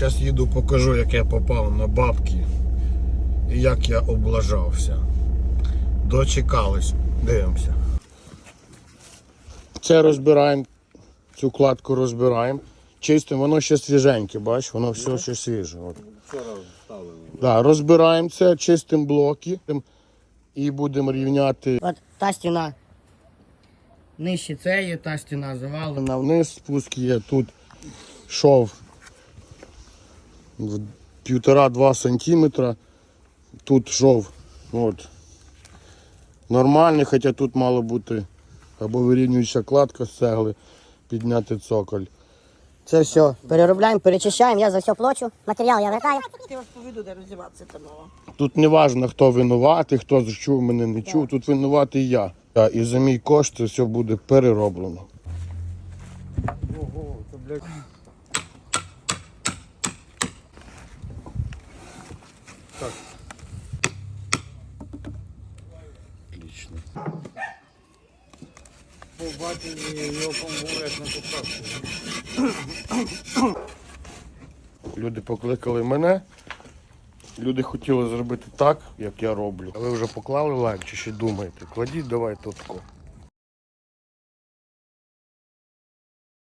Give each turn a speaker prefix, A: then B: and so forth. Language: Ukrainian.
A: Зараз їду покажу, як я попав на бабки і як я облажався. Дочекались. Дивимося. Це розбираємо, цю кладку розбираємо. Чистимо, воно ще свіженьке, бачиш, воно все ще свіже. От.
B: Вчора ставили.
A: Да, розбираємо це, чистимо блоки і будемо рівняти.
C: От та стіна. Нижче це є, та стіна завалена.
A: Вниз спуск є, тут шов півтора-два сантиметра. Тут шов от, нормальний, хоча тут мало бути або вирівнююча кладка з цегли, підняти цоколь.
C: Це все. Переробляємо, перечищаємо, я за все плачу. Матеріал я вертаю.
D: Я вас поведу, де роздіватися та нова.
A: Тут не важливо, хто винуватий, хто чув мене не чув, тут винуватий я. І за мій кошт все буде перероблено.
B: Ого, це, блядь.
A: Отлично.
B: Побачили його помогли на поправку.
A: Люди покликали мене. Люди хотіли зробити так, як я роблю. А ви вже поклали лайк чи ще думаєте? Кладіть давайте отко.